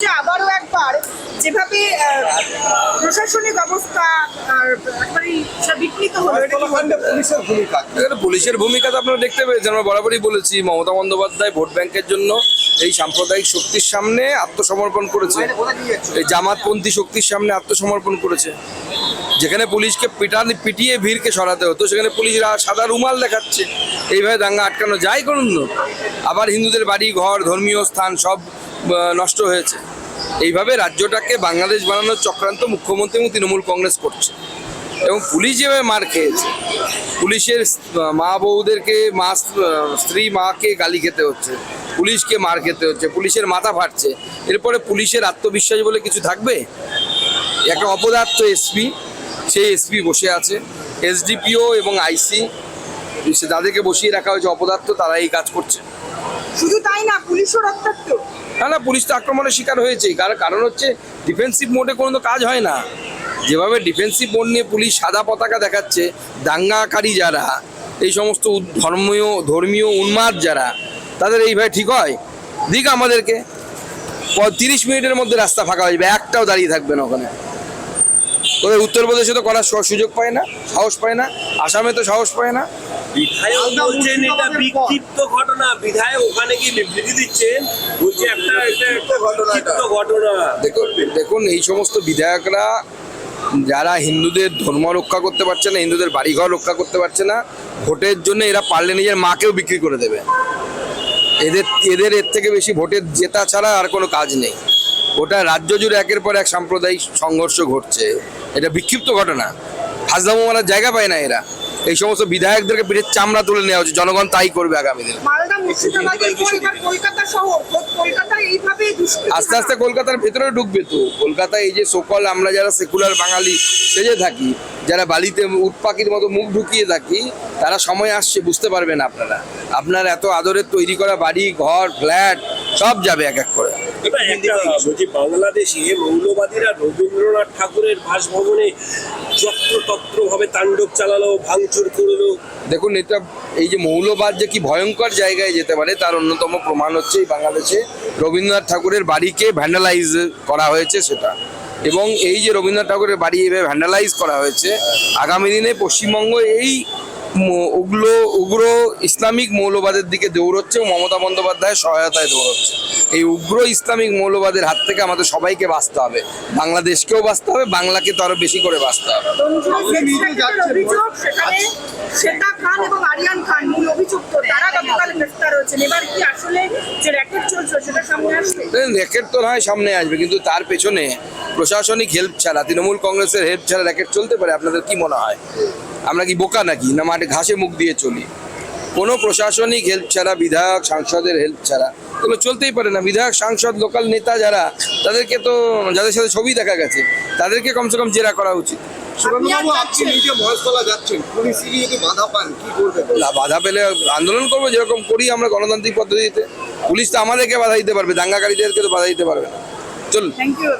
আবারও একবার যেভাবে প্রশাসনিক অবস্থা? পুলিশের ভূমিকা তো আপনারা দেখতে পেয়েছেন আমরা বরাবরই বলেছি মমতা বন্দ্যোপাধ্যায় ভোট ব্যাংকের জন্য এই সাম্প্রদায়িক শক্তির সামনে আত্মসমর্পণ করেছে এই জামাতপন্থী শক্তির সামনে আত্মসমর্পণ করেছে যেখানে পুলিশকে পিটানি পিটিয়ে ভিড়কে সরাতে হতো সেখানে পুলিশরা সাদা রুমাল দেখাচ্ছে এইভাবে দাঙ্গা আটকানো যায় করুন না। আবার হিন্দুদের বাড়ি ঘর ধর্মীয় স্থান সব নষ্ট হয়েছে। এইভাবে রাজ্যটাকে বাংলাদেশ বানানোর চক্রান্ত মুখ্যমন্ত্রী এবং তৃণমূল কংগ্রেস করছে। এবং পুলিশ যেভাবে মার খেয়েছে, পুলিশের মা বউদেরকে, মা স্ত্রী মাকে গালি খেতে হচ্ছে, পুলিশকে মার খেতে হচ্ছে, পুলিশের মাথা ফাটছে, এরপরে পুলিশের আত্মবিশ্বাস বলে কিছু থাকবে? একটা অপদার্থ এসপি সেই এসপি বসে আছে এসডিপিও এবং আইসি তাদেরকে বসিয়ে রাখা হয়েছে অপদার্থ তারা এই কাজ করছে। শুধু তাই না, পুলিশও রক্তাক্ত। না না, পুলিশ তো আক্রমণের শিকার হয়েছে কারণ হচ্ছে ডিফেন্সিভ মোডে কোনো তো কাজ হয় না। যেভাবে ডিফেন্সিভ মোড নিয়ে পুলিশ সাদা পতাকা দেখাচ্ছে দাঙ্গাকারী যারা, এই সমস্ত ধর্মীয় ধর্মীয় উন্মাদ যারা, তাদের এইভাবে ঠিক হয়? দিক আমাদেরকে। তিরিশ মিনিটের মধ্যে রাস্তা ফাঁকা হয়ে যাবে, একটাও দাঁড়িয়ে থাকবে না ওখানে। ওদের উত্তরপ্রদেশে তো করার সুযোগ পায় না, সাহস পায় না, আসামে তো সাহস পায় না। বিধায়ক বলছেন এটা বিক্ষিপ্ত ঘটনা। বিধায়ক ওখানে কি বিবৃতি দিচ্ছেন বলছে একটা একটা ঘটনা ঘটনা। দেখুন দেখুন এই সমস্ত বিধায়করা যারা হিন্দুদের ধর্ম রক্ষা করতে পারছে না হিন্দুদের বাড়িঘর রক্ষা করতে পারছে না ভোটের জন্য এরা পারলে নিজের মাকেও বিক্রি করে দেবে। এদের এদের এর থেকে বেশি ভোটের জেতা ছাড়া আর কোনো কাজ নেই। ওটা রাজ্য জুড়ে একের পর এক সাম্প্রদায়িক সংঘর্ষ ঘটছে। এটা বিক্ষিপ্ত ঘটনা। হাজদামো মারার জায়গা পায় না এরা। এই সমস্ত বিধায়কদেরকে পিঠের চামড়া তুলে নেওয়া উচিত জনগণ তাই করবে আগামী দিনে। আস্তে আস্তে কলকাতার ভেতরে ঢুকবে তো। কলকাতায় এই যে সকল আমরা যারা সেকুলার বাঙালি সেজে থাকি যারা বালিতে উট পাখির মতো মুখ ঢুকিয়ে থাকি তারা সময় আসছে বুঝতে পারবেন আপনারা। আপনার এত আদরের তৈরি করা বাড়ি ঘর ফ্ল্যাট সব যাবে এক এক করে। বলছি বাংলাদেশে মৌলবাদীরা রবীন্দ্রনাথ ঠাকুরের বাসভবনে যত্রতত্র ভাবে তাণ্ডব চালালো, ভাঙচুর করল। দেখুন, এটা এই যে মৌলবাদ যে কি ভয়ঙ্কর জায়গায় যেতে পারে, তার অন্যতম প্রমাণ হচ্ছে এই বাংলাদেশে রবীন্দ্রনাথ ঠাকুরের বাড়িকে ভ্যান্ডালাইজ করা হয়েছে সেটা। এবং এই যে রবীন্দ্রনাথ ঠাকুরের বাড়ি এইভাবে ভ্যান্ডালাইজ করা হয়েছে, আগামী দিনে পশ্চিমবঙ্গ এই উগ্র উগ্র ইসলামিক মৌলবাদের দিকে দৌড়চ্ছে এবং মমতা বন্দ্যোপাধ্যায়ের সহায়তায় দৌড়চ্ছে। এই উগ্র ইসলামিক মৌলবাদের হাত থেকে আমাদের সবাইকে বাঁচতে হবে। বাংলাদেশকেও বাঁচতে হবে বাংলাকে তো আরও বেশি করে বাঁচতে হবে। রঞ্জুর সেক্স র্যাকেটের অভিযোগ সেখানে শ্বেতা খান এবং আরিয়ান খান মূল অভিযুক্ত তারা গতকাল গ্রেফতার হয়েছেন এবার কি আসলে যে র্যাকেট চলছে সেটা সামনে আসবে র্যাকেট তো নয় সামনে আসবে। কিন্তু তার পেছনে প্রশাসনিক হেল্প ছাড়া তৃণমূল কংগ্রেসের হেল্প ছাড়া র্যাকেট চলতে পারে আপনাদের কি মনে হয়? আমরা কি বোকা নাকি? না মাঠে ঘাসে মুখ দিয়ে চলি? কোনো প্রশাসনিক হেল্প ছাড়া বিধায়ক সাংসদের হেল্প ছাড়া এগুলো চলতেই পারে না। বিধায়ক সাংসদ লোকাল নেতা যারা তাদেরকে তো যাদের সাথে ছবি দেখা গেছে তাদেরকে কমসে কম জেরা করা উচিত। সুরেন্দ্রবাবু আপনি নিজে মহেশতলা যাচ্ছেন। পুলিশ যদি বাধা পান কি করবেন? না, বাধা পেলে আন্দোলন করব যেরকম করি আমরা গণতান্ত্রিক পদ্ধতিতে। পুলিশ তো আমাদেরকে বাধা দিতে পারবে দাঙ্গাকারীদেরকে তো বাধা দিতে পারবে না। চলুন থ্যাংক ইউ